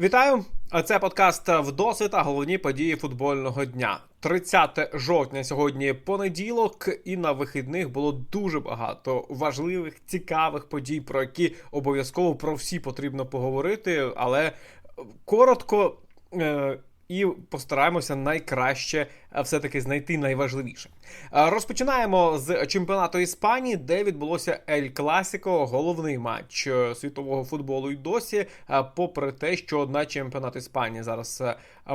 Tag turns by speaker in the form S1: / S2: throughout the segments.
S1: Вітаю! Це подкаст «Вдосвіт» та головні події футбольного дня. 30 жовтня сьогодні понеділок, і на вихідних було дуже багато важливих, цікавих подій, про які обов'язково про всі потрібно поговорити, але коротко. І постараємося найкраще е, все-таки знайти найважливіше. Е, розпочинаємо з чемпіонату Іспанії, де відбулося Ель Класіко, головний матч е, світового футболу. І досі, попри те, що на чемпіонат Іспанії зараз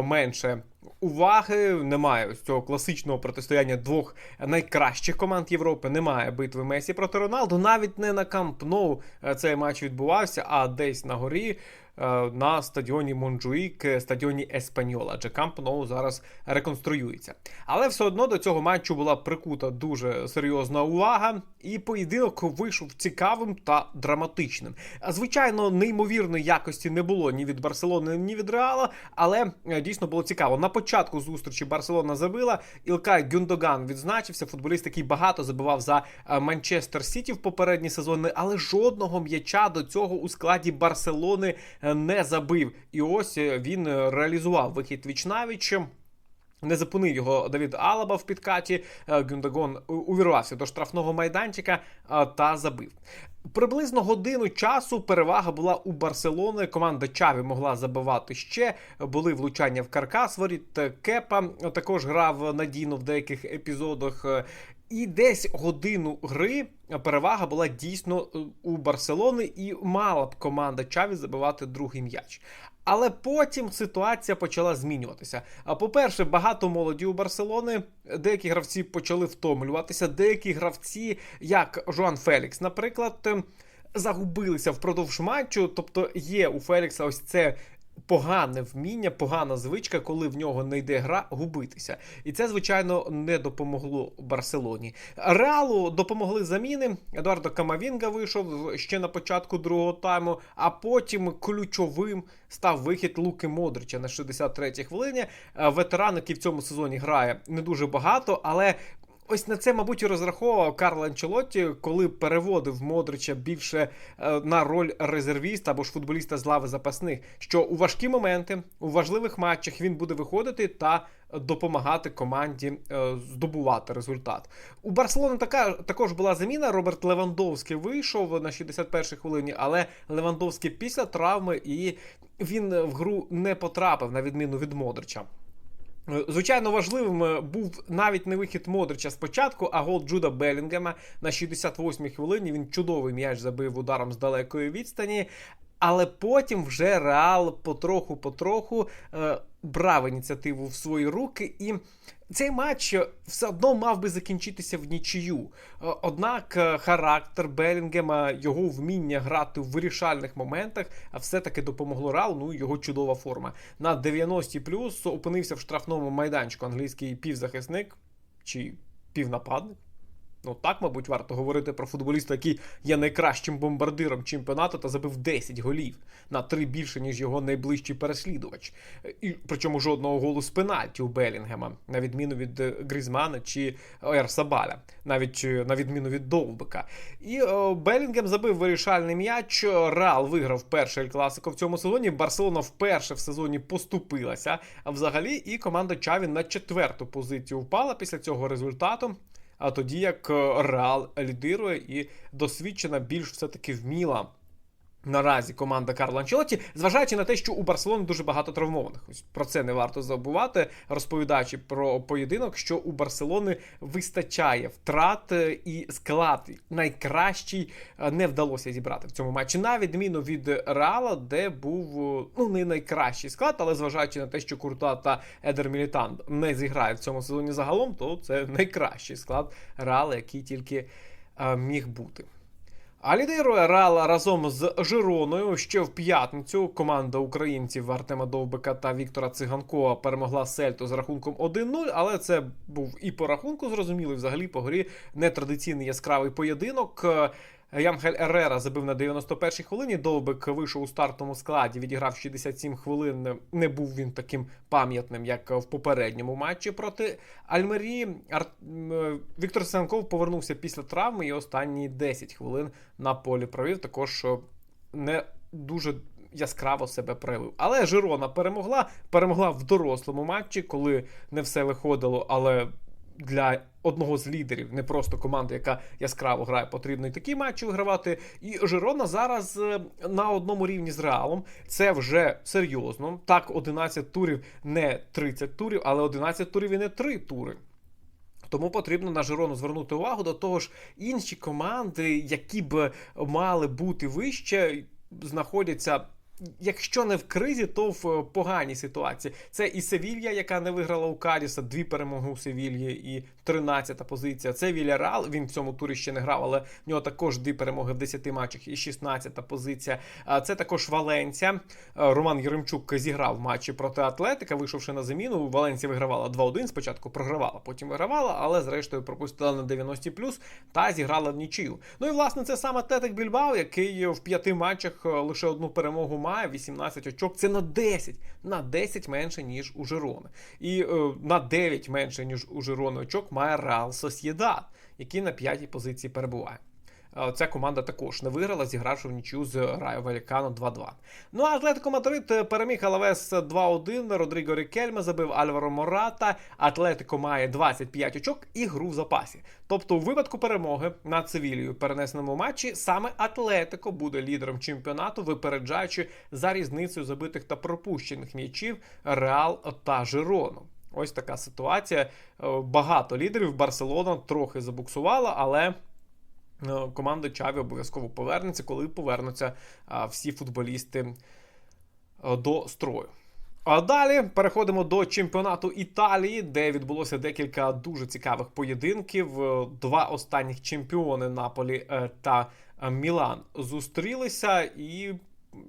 S1: менше уваги, немає ось цього класичного протистояння двох найкращих команд Європи. Немає битви Месі проти Роналду. Навіть не на Камп Ноу цей матч відбувався, а десь на горі. Е, на стадіоні Монджуїк, е, стадіоні Еспаньола. Адже Камп Ноу зараз реконструюється. Але все одно до цього матчу була прикута дуже серйозна увага, і поєдинок вийшов цікавим та драматичним. Звичайно, неймовірної якості не було ні від Барселони, ні від Реала, але е, дійсно було цікаво. На початку зустрічі Барселона забила. Ілкай Гюндоган відзначився. Футболіст, який багато забивав за Манчестер Сіті в попередні сезони, але жодного м'яча до цього у складі Барселони не забив. І ось е, він реалізував вихід вічнавіч. Не зупинив його Давід Алаба в підкаті. Е, Гюндагон увірвався до штрафного майданчика е, та забив. Приблизно годину часу перевага була у Барселони. Команда Чаві могла забивати ще. Були влучання в каркас. Воріт Кепа також грав надійно в деяких епізодах. І десь годину гри перевага була дійсно е, у Барселони, і мала б команда Чаві забивати другий м'яч. Але потім ситуація почала змінюватися. А по-перше, багато молоді у Барселони, деякі гравці почали втомлюватися, деякі гравці, як Жоан Фелікс, наприклад, ем, загубилися впродовж матчу. Тобто є у Фелікса ось це погане вміння, погана звичка, коли в нього не йде гра, губитися. І це, звичайно, не допомогло Барселоні. Реалу допомогли заміни. Едуардо Камавінга вийшов ще на початку другого тайму, а потім ключовим став вихід Луки Модрича на 63-й хвилині. Ветеран, який в цьому сезоні грає не дуже багато, але Ось на це, мабуть, і розраховував Карл Анчелотті, коли переводив Модрича більше е, на роль резервіста або ж футболіста з лави запасних. Що у важкі моменти, у важливих матчах він буде виходити та допомагати команді е, здобувати результат. У Барселони така також була заміна. Роберт Левандовський вийшов на 61-й хвилині, але Левандовський після травми і він в гру не потрапив на відміну від Модрича. Е, звичайно, важливим е, був навіть не вихід Модрича спочатку, а гол Джуда Белінгема на 68-й хвилині. Він чудовий м'яч забив ударом з далекої відстані. Але потім вже Реал потроху-потроху е, брав ініціативу в свої руки, і цей матч все одно мав би закінчитися в нічию. Е, однак е, характер Белінгема, його вміння грати в вирішальних моментах, все-таки допомогло Рал, ну його чудова форма. На 90 плюс опинився в штрафному майданчику англійський півзахисник чи півнападник. Ну так, мабуть, варто говорити про футболіста, який є найкращим бомбардиром чемпіонату та забив 10 голів на три більше, ніж його найближчий переслідувач. І Причому жодного голу з пенальті у Белінгема, на відміну від е, Грізмана чи Ерсабаля, навіть е, на відміну від Довбика. І о, е, Белінгем забив вирішальний м'яч. Реал виграв перший класико в цьому сезоні. Барселона вперше в сезоні поступилася. А взагалі, і команда Чаві на четверту позицію впала після цього результату. А тоді як е, Реал лідирує і досвідчена більш все-таки вміла Наразі команда Карла Анчелоті, зважаючи на те, що у Барселони дуже багато травмованих. Ось про це не варто забувати, розповідаючи про поєдинок, що у Барселони вистачає втрат е, і склад найкращий е, не вдалося зібрати в цьому матчі, на відміну від Реала, де був е, ну не найкращий склад, але зважаючи на те, що Курта та Едер Мілітан не зіграють в цьому сезоні загалом, то це найкращий склад Реала, який тільки міг бути. А лідирує Реал разом з Жироною. Ще в п'ятницю команда українців Артема Довбика та Віктора Циганкова перемогла Сельту з рахунком 1-0, але це був і по рахунку, зрозумілий взагалі по грі нетрадиційний яскравий поєдинок. Ямхель Ерера забив на 91-й хвилині. Довбик вийшов у стартовому складі, відіграв 67 хвилин. Не був він таким пам'ятним, як в попередньому матчі проти Альмері. Ар... Віктор Сенков повернувся після травми і останні 10 хвилин на полі провів. Також не дуже яскраво себе проявив. Але Жирона перемогла, перемогла в дорослому матчі, коли не все виходило, але для одного з лідерів, не просто команди, яка яскраво грає, потрібно і такі матчі вигравати. І Жирона зараз е, на одному рівні з Реалом. Це вже серйозно. Так, 11 турів не 30 турів, але 11 турів і не 3 тури. Тому потрібно на Жирону звернути увагу до того ж, інші команди, які б мали бути вище, знаходяться. Якщо не в кризі, то в поганій ситуації. Це і Севілья, яка не виграла у Кадіса, дві перемоги у Севільї і 13-та позиція. Це Вільярал. Він в цьому турі ще не грав, але в нього також дві перемоги в 10 матчах і 16-та позиція. Це також Валенція. Роман Єремчук зіграв матчі проти Атлетика, вийшовши на заміну. Валенція вигравала 2-1. Спочатку програвала, потім вигравала, але зрештою пропустила на 90 плюс та зіграла в нічию. Ну і власне це саме Атлетик Більбао, який в п'яти матчах лише одну перемогу має 18 очок. Це на 10, на 10 менше ніж у Жирони. І е, на 9 менше ніж у Жирони очок має Реал Сосєдад, який на п'ятій позиції перебуває. Ця команда також не виграла, зігравши в нічю з Райо Валікано 2-2. Ну а Атлетико Мадрид переміг Алавес 2-1. Родріго Рікельме забив Альваро Мората. Атлетико має 25 очок і гру в запасі. Тобто, у випадку перемоги над Севілією в перенесеному матчі саме Атлетико буде лідером чемпіонату, випереджаючи за різницею забитих та пропущених м'ячів Реал та Жирону. Ось така ситуація. Багато лідерів. Барселона трохи забуксувала, але. Команда Чаві обов'язково повернеться, коли повернуться всі футболісти до строю. А далі переходимо до чемпіонату Італії, де відбулося декілька дуже цікавих поєдинків. Два останніх чемпіони Наполі е, та Мілан зустрілися і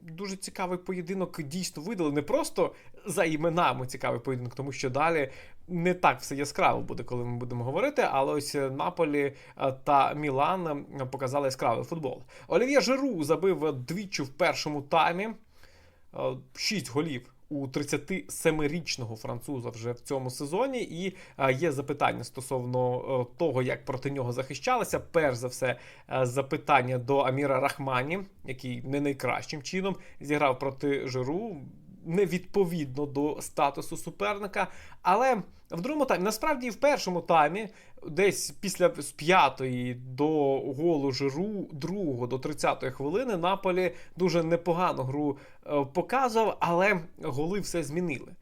S1: дуже цікавий поєдинок дійсно видали. Не просто за іменами цікавий поєдинок, тому що далі не так все яскраво буде, коли ми будемо говорити. Але ось Наполі е, та Мілан е, показали яскравий футбол. Олів'є Жиру забив двічі в першому таймі. Е, шість голів у 37-річного француза вже в цьому сезоні, і є запитання стосовно того, як проти нього захищалися. Перш за все, запитання до Аміра Рахмані, який не найкращим чином зіграв проти Жиру. Невідповідно до статусу суперника, але в другому таймі, насправді, в першому таймі, десь після з п'ятої до голу жиру, другого до 30-ї хвилини, Наполі дуже непогану гру е, показував, але голи все змінили.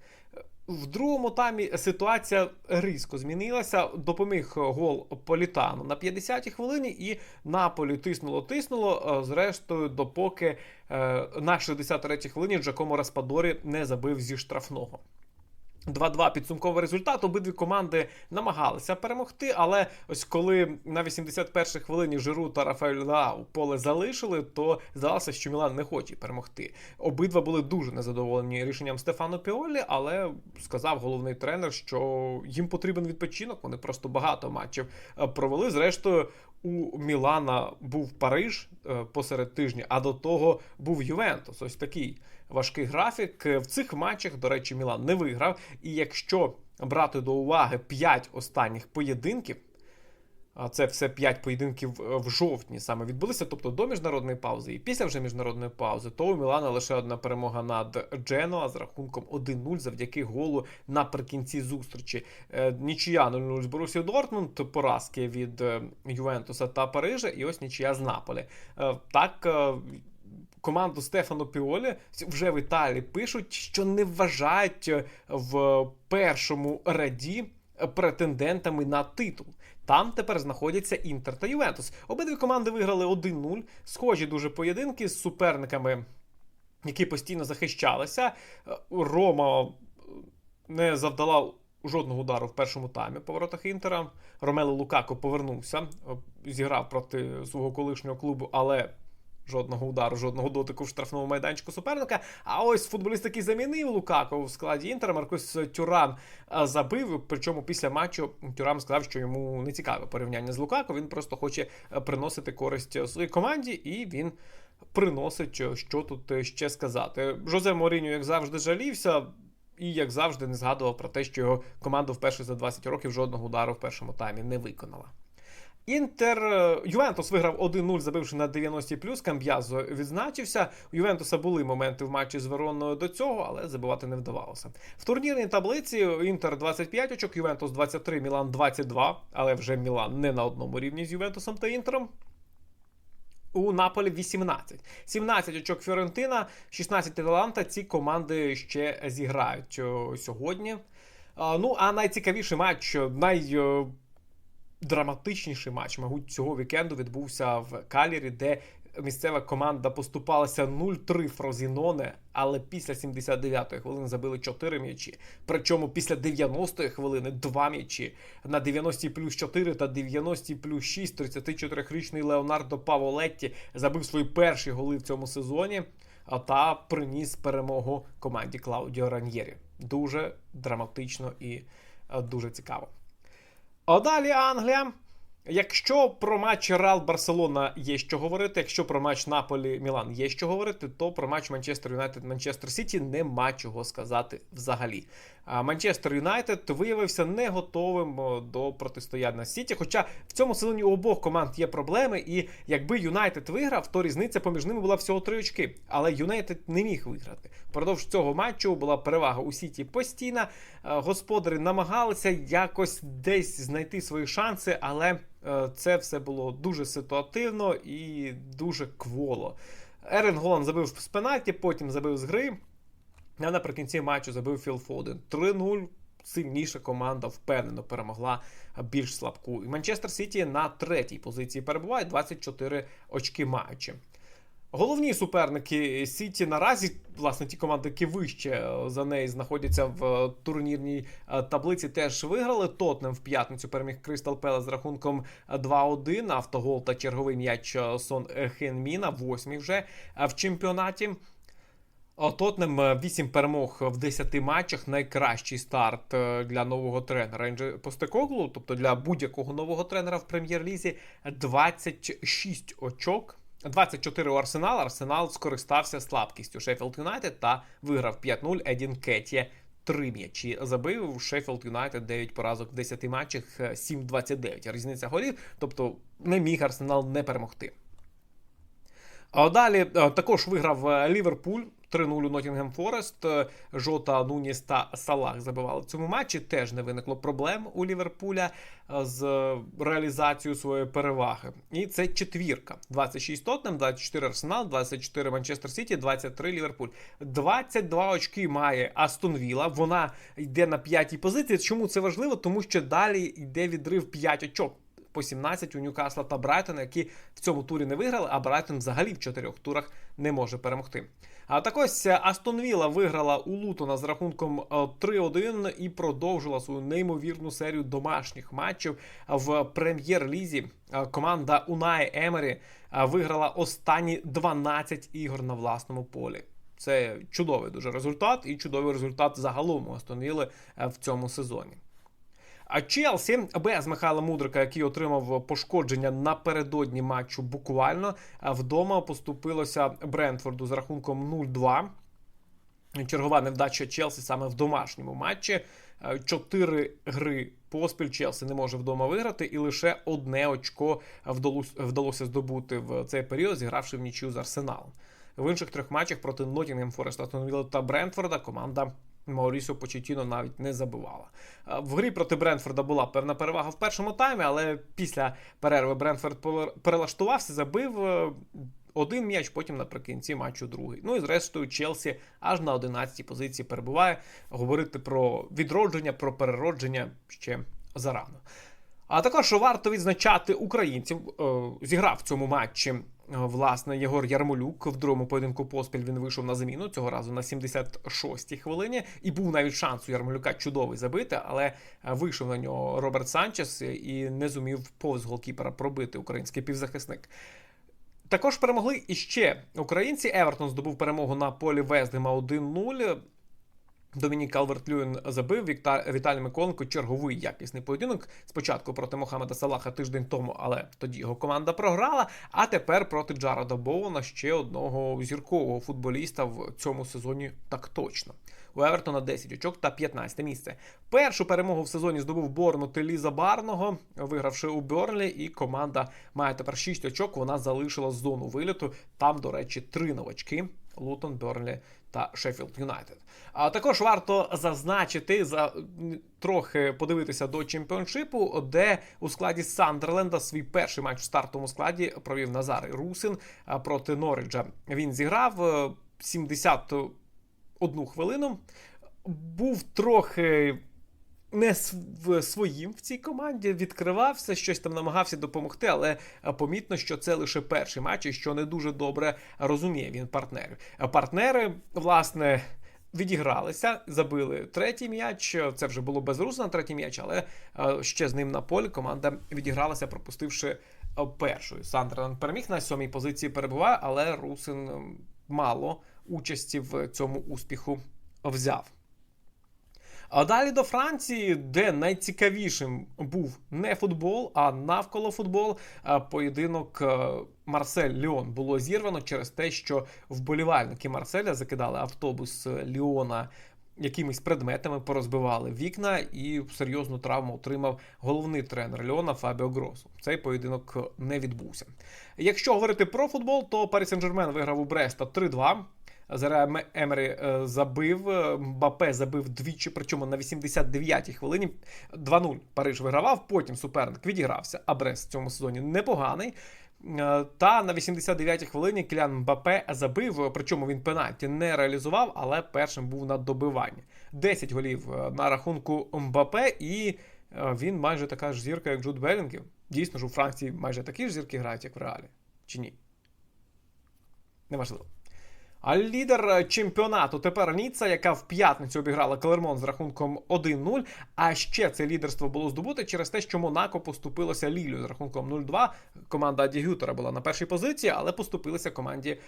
S1: В другому таймі ситуація різко змінилася. Допоміг гол Політану на 50-й хвилині, і Наполі тиснуло, тиснуло. Е, зрештою, допоки е, на 63-й хвилині Джакомо Распадорі не забив зі штрафного. 2-2 підсумковий результат. Обидві команди намагалися перемогти, але ось коли на 81-й хвилині Жиру та Рафаель Лау поле залишили, то здалося, що Мілан не хоче перемогти. Обидва були дуже незадоволені рішенням Стефано Піолі, але сказав головний тренер, що їм потрібен відпочинок. Вони просто багато матчів е, провели. Зрештою, у Мілана був Париж е, посеред тижня, а до того був Ювентус. Ось такий важкий графік. В цих матчах, до речі, Мілан не виграв. І якщо брати до уваги 5 останніх поєдинків, а це все 5 поєдинків в жовтні саме відбулися, тобто до міжнародної паузи і після вже міжнародної паузи, то у Мілана лише одна перемога над Дженоа з рахунком 1-0 завдяки голу наприкінці зустрічі. Е, нічия 0-0 з Борусі Дортмунд, поразки від е, Ювентуса та Парижа, і ось нічия з Наполі. Е, так команду Стефано Піолі вже в Італії пишуть, що не вважають е, в першому раді претендентами на титул. Там тепер знаходяться Інтер та Ювентус. Обидві команди виграли 1-0. Схожі дуже поєдинки з суперниками, які постійно захищалися. Е, Рома не завдала. Жодного удару в першому таймі по воротах Інтера. Ромело Лукако повернувся, е, зіграв проти свого колишнього клубу, але Жодного удару, жодного дотику в штрафному майданчику суперника. А ось футболіст, який замінив Лукако в складі Інтера, Маркус Тюрам забив. Причому після матчу Тюрам сказав, що йому не цікаве порівняння з Лукако. Він просто хоче приносити користь своїй команді, і він приносить, що тут ще сказати. Жозе Моріньо, як завжди, жалівся. І, як завжди, не згадував про те, що його команда вперше за 20 років жодного удару в першому таймі не виконала. Інтер е, Ювентус виграв 1-0, забивши на 90 плюс. Камб'язо відзначився. У Ювентуса були моменти в матчі з Вероною до цього, але забивати не вдавалося. В турнірній таблиці Інтер 25 очок, Ювентус 23, Мілан 22, але вже Мілан не на одному рівні з Ювентусом та Інтером. У Наполі 18. 17 очок Фіорентина, 16 Аталанта. Ці команди ще зіграють сьогодні. Ну, а найцікавіший матч, найдраматичніший матч, мабуть, цього вікенду відбувся в Калірі, де місцева команда поступалася 0-3 Фрозіноне, але після 79-ї хвилини забили 4 м'ячі. Причому після 90-ї хвилини 2 м'ячі. На 90 плюс 4 та 90 плюс 6 34-річний Леонардо Паволетті забив свої перші голи в цьому сезоні а та приніс перемогу команді Клаудіо Раньєрі. Дуже драматично і е, дуже цікаво. А далі Англія. Якщо про матч Реал Барселона є що говорити, якщо про матч Наполі Мілан є що говорити, то про матч Манчестер Юнайтед Манчестер Сіті нема чого сказати взагалі. Манчестер Юнайтед виявився не готовим до протистояння Сіті. Хоча в цьому сезоні у обох команд є проблеми, і якби Юнайтед виграв, то різниця поміж ними була всього три очки. Але Юнайтед не міг виграти. Продовж цього матчу була перевага у Сіті постійна. Господарі намагалися якось десь знайти свої шанси, але. Е, це все було дуже ситуативно і дуже кволо. Ерен Голан забив з пенальті, потім забив з гри. А наприкінці матчу забив Філ Фоден. 3-0. Сильніша команда впевнено перемогла більш слабку. І Манчестер Сіті на третій позиції перебуває 24 очки маючи. Головні суперники Сіті наразі, власне, ті команди, які вище е, за неї знаходяться в е, турнірній е, таблиці, теж виграли. Тотнем в п'ятницю переміг Кристал Пеле з рахунком 2-1. Автогол та черговий м'яч Сон Хенміна, восьмій вже в чемпіонаті. Тотнем 8 перемог в 10 матчах. Найкращий старт для нового тренера Інджи Постекоглу, тобто для будь-якого нового тренера в прем'єр-лізі 26 очок. 24 у Арсенал. Арсенал скористався слабкістю Шеффілд Юнайтед та виграв 5-0 Едін Кетє. Три м'ячі забив Шеффілд Юнайтед 9 поразок в 10 матчах, 7-29. Різниця голів, тобто не міг Арсенал не перемогти. А далі також виграв Ліверпуль 3-0 у Нотінгем Форест. Жота, Нуніс та Салах забивали в цьому матчі. Теж не виникло проблем у Ліверпуля е, з реалізацією своєї переваги. І це четвірка: 26 Тотнем, 24 Арсенал, 24 Манчестер Сіті, 23 Ліверпуль. 22 очки має Астон Віла. Вона йде на п'ятій позиції. Чому це важливо? Тому що далі йде відрив 5 очок по 17 у Ньюкасла та Брайтона, які в цьому турі не виграли, а Брайтон взагалі в чотирьох турах не може перемогти. А так ось е, Астон Вілла виграла у Лутона з рахунком 3-1 е, і продовжила свою неймовірну серію домашніх матчів в прем'єр-лізі. Е, команда Унай Емері виграла останні 12 ігор на власному полі. Це чудовий дуже результат і чудовий результат загалом у Астон Вілли в цьому сезоні. А Челсі без Михайла Мудрика, який отримав пошкодження напередодні матчу, буквально вдома поступилося Брентфорду з рахунком 0-2. Чергова невдача Челсі саме в домашньому матчі. Чотири гри поспіль Челсі не може вдома виграти, і лише одне очко вдалося здобути в цей період, зігравши в нічю з Арсеналом. В інших трьох матчах проти Ноттінгем Фореста Тонвіла та Брентфорда команда Маурісіо Почетіно навіть не забивала. В грі проти Бренфорда була певна перевага в першому таймі, але після перерви Бренфорд перелаштувався, забив е, один м'яч, потім наприкінці матчу другий. Ну і зрештою, Челсі аж на 11-й позиції перебуває. Говорити про відродження, про переродження ще зарано. А також варто відзначати українців. Е, зіграв в цьому матчі Власне, Єгор Ярмолюк в другому поєдинку поспіль він вийшов на заміну цього разу на 76-й хвилині, і був навіть шанс у Ярмолюка чудовий забити, але е, вийшов на нього Роберт Санчес і не зумів повз голкіпера пробити український півзахисник. Також перемогли іще українці. Евертон здобув перемогу на полі Вестгема 1-0. Домінік Калверт-Льюін забив Вікта... Віталій Миколенко черговий якісний поєдинок. Спочатку проти Мохамеда Салаха тиждень тому, але тоді його команда програла. А тепер проти Джареда Боуна ще одного зіркового футболіста в цьому сезоні так точно. У Евертона 10 очок та 15 місце. Першу перемогу в сезоні здобув Борнут Ліза Барного, вигравши у Берлі, і команда має тепер 6 очок. Вона залишила зону виліту. Там, до речі, три новачки: Лутон, Берлі та Шеффілд Юнайтед. А також варто зазначити за трохи подивитися до чемпіоншипу, де у складі Сандерленда свій перший матч в стартовому складі провів Назар Русин проти Норриджа. Він зіграв 70 одну хвилину. Був трохи не своїм в цій команді, відкривався, щось там намагався допомогти, але помітно, що це лише перший матч і що не дуже добре розуміє він партнерів. Партнери, власне. Відігралися, забили третій м'яч. Це вже було без Русина третій м'яч, але ще з ним на полі команда відігралася, пропустивши першою. Сандерленд переміг на сьомій позиції перебуває, але Русин мало участі в цьому успіху взяв. А далі до Франції, де найцікавішим був не футбол, а навколо футбол. Поєдинок Марсель Ліон було зірвано через те, що вболівальники Марселя закидали автобус Ліона якимись предметами, порозбивали вікна, і серйозну травму отримав головний тренер Ліона Фабіо Гросу. Цей поєдинок не відбувся. Якщо говорити про футбол, то Парі Сен-Жермен виграв у Бреста 3-2. Зара Емері е, забив, е, Мбапе забив двічі, причому на 89-й хвилині 2-0 Париж вигравав, потім суперник відігрався, а Брест в цьому сезоні непоганий. Е, та на 89-й хвилині Кілян Мбапе забив, причому він пенальті не реалізував, але першим був на добиванні. 10 голів на рахунку Мбапе, і він майже така ж зірка, як Джуд Белінгів. Дійсно ж у Франції майже такі ж зірки грають, як в реалі. Чи ні? Неважливо. А лідер чемпіонату тепер Ніцца, яка в п'ятницю обіграла Клермон з рахунком 1-0. А ще це лідерство було здобуте через те, що Монако поступилося Лілю з рахунком 0-2. Команда Дігютера була на першій позиції, але поступилася команді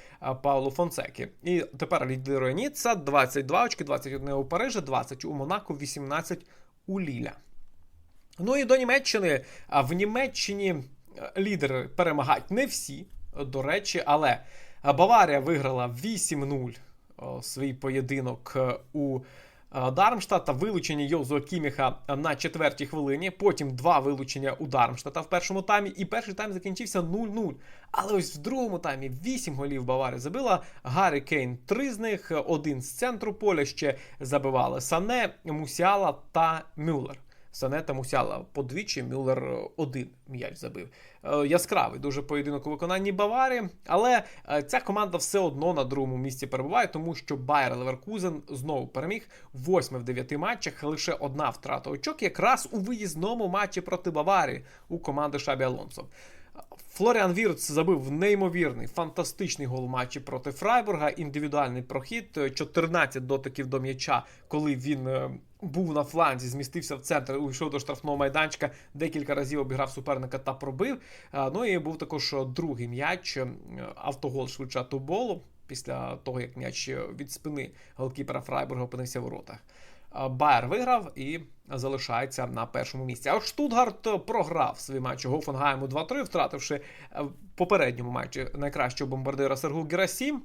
S1: Паулу Фонсекі. І тепер лідирує Ніцца 22 очки, 21 у Парижі, 20 у Монако, 18 у Ліля. Ну і до Німеччини. В Німеччині лідери перемагають не всі, до речі, але. Баварія виграла 8-0 свій поєдинок е, у е, Дармштата. Вилучення Йозуа Кіміха на четвертій хвилині. Потім два вилучення у Дармштата в першому таймі. І перший тайм закінчився 0-0. Але ось в другому таймі 8 голів Баварія забила. Гаррі Кейн три з них, один з центру поля ще забивали Сане, Мусіала та Мюллер. Санета Мусяла подвічі, Мюллер один м'яч забив. Е, яскравий дуже поєдинок у виконанні Баварії, але е, ця команда все одно на другому місці перебуває, тому що Байер Леверкузен знову переміг 8 в 9 матчах. Лише одна втрата очок, якраз у виїзному матчі проти Баварії у команди Шабі Алонсо. Флоріан Вірц забив неймовірний фантастичний гол матчі проти Фрайбурга. Індивідуальний прохід, 14 дотиків до м'яча, коли він е, був на фланзі, змістився в центр, увійшов до штрафного майданчика, декілька разів обіграв суперника та пробив. Ну і був також другий м'яч, е, автогол швидша туболу, після того, як м'яч від спини голкіпера Фрайбурга опинився в воротах. Байер виграв і залишається на першому місці. А от Штутгарт програв свій матч Гофенгайму 2-3, втративши е, в попередньому матчі найкращого бомбардира Сергу Герасім.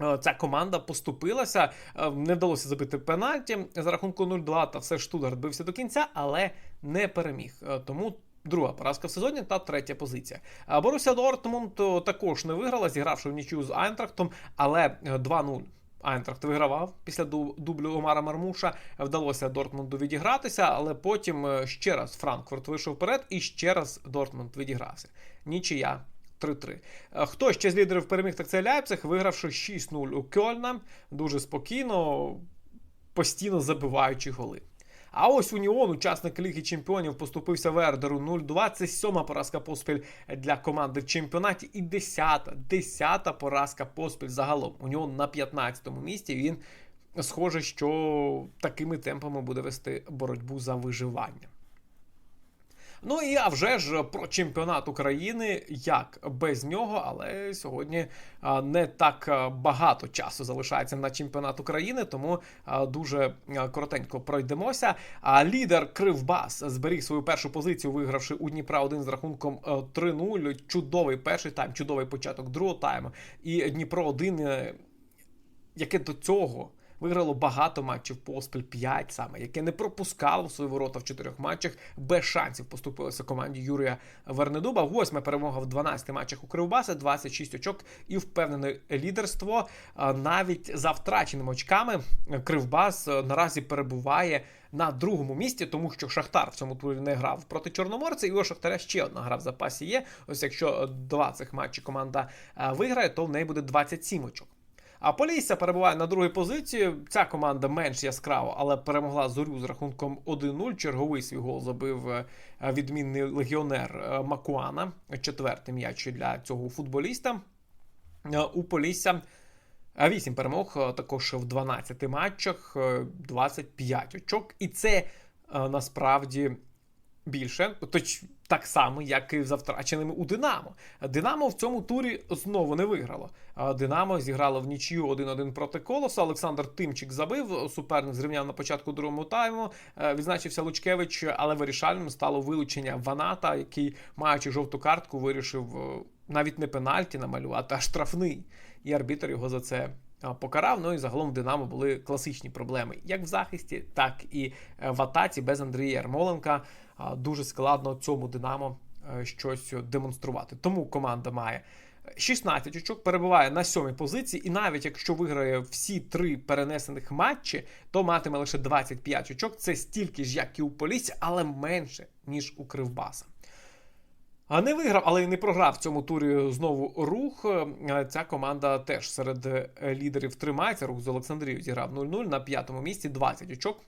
S1: Е, ця команда поступилася, е, не вдалося забити пенальті за рахунку 0-2, та все Штутгарт бився до кінця, але не переміг. Тому друга поразка в сезоні та третя позиція. Боруся Дортмунд також не виграла, зігравши в нічю з Айнтрахтом, але 2-0 Айнтрахт вигравав після дублю Омара Мармуша. Вдалося Дортмунду відігратися, але потім е, ще раз Франкфурт вийшов вперед і ще раз Дортмунд відігрався. Нічия 3-3. Е, хто ще з лідерів переміг, так це Ляйпциг, вигравши 6-0 у Кьольна. Дуже спокійно, постійно забиваючи голи. А ось Уніон, учасник Ліги Чемпіонів, поступився Вердеру 0-2. Це сьома поразка поспіль для команди в чемпіонаті. І десята, десята поразка поспіль загалом. Уніон на 15-му місці. Він схоже, що такими темпами буде вести боротьбу за виживання. Ну і а вже ж про чемпіонат України, як без нього, але сьогодні не так багато часу залишається на чемпіонат України, тому дуже коротенько пройдемося. А лідер Кривбас зберіг свою першу позицію, вигравши у Дніпра 1 з рахунком е, 3-0. Чудовий перший тайм, чудовий початок другого тайму. І Дніпро 1 яке до цього виграло багато матчів поспіль, 5 саме, яке не пропускало свої ворота в чотирьох матчах, без шансів поступилося команді Юрія Вернедуба. Восьма перемога в 12 матчах у Кривбаса, 26 очок і впевнене лідерство. Навіть за втраченими очками Кривбас наразі перебуває. На другому місці, тому що Шахтар в цьому турі не грав проти Чорноморця, і у Шахтаря ще одна гра в запасі є. Ось якщо два цих матчі команда виграє, то в неї буде 27 очок. А Полісся перебуває на другій позиції. Ця команда менш яскрава, але перемогла зорю з рахунком 1-0. Черговий свій гол забив е, відмінний легіонер е, Макуана. Четвертий м'яч для цього футболіста. Е, У Полісся 8 перемог, також в 12 матчах, е, 25 очок. І це насправді більше, точ так само, як і за втраченими у Динамо. Динамо в цьому турі знову не виграло. Динамо зіграло в нічию 1-1 проти Колоса. Олександр Тимчик забив. Суперник зрівняв на початку другому тайму. Е, Відзначився Лучкевич, але вирішальним стало вилучення Ваната, який, маючи жовту картку, вирішив е, навіть не пенальті намалювати, а штрафний. І арбітр його за це. Покарав, ну і загалом в Динамо були класичні проблеми як в захисті, так і е, в атаці без Андрія Ярмоленка. Дуже складно цьому Динамо е, щось демонструвати. Тому команда має 16 очок, перебуває на сьомій позиції, і навіть якщо виграє всі три перенесених матчі, то матиме лише 25 очок. Це стільки ж, як і у Полісі, але менше ніж у Кривбаса. А не виграв, але й не програв в цьому турі знову рух. Е, Ця команда теж серед лідерів тримається. Рух з Олександрією зіграв 0-0 на п'ятому місці 20 очок.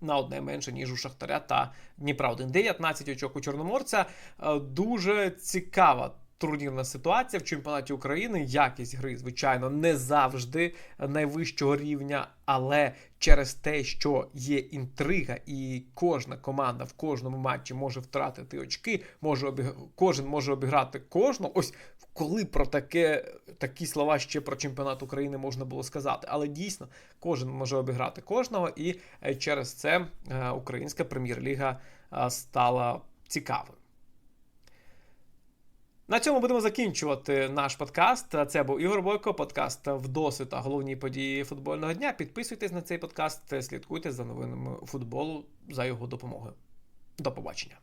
S1: На одне менше, ніж у Шахтаря та Дніпра 1. 19 очок у Чорноморця. Е, Дуже цікава турнірна ситуація в чемпіонаті України. Якість гри, звичайно, не завжди найвищого рівня, але через те, що є інтрига, і кожна команда в кожному матчі може втратити очки, може обіг... кожен може обіграти кожного. Ось коли про таке такі слова ще про чемпіонат України можна було сказати. Але дійсно кожен може обіграти кожного, і е, через це е, українська прем'єр-ліга е, стала цікавою. На цьому будемо закінчувати наш подкаст. Це був Ігор Бойко, подкаст «Вдоси» та головні події футбольного дня. Підписуйтесь на цей подкаст, слідкуйте за новинами футболу за його допомогою. До побачення.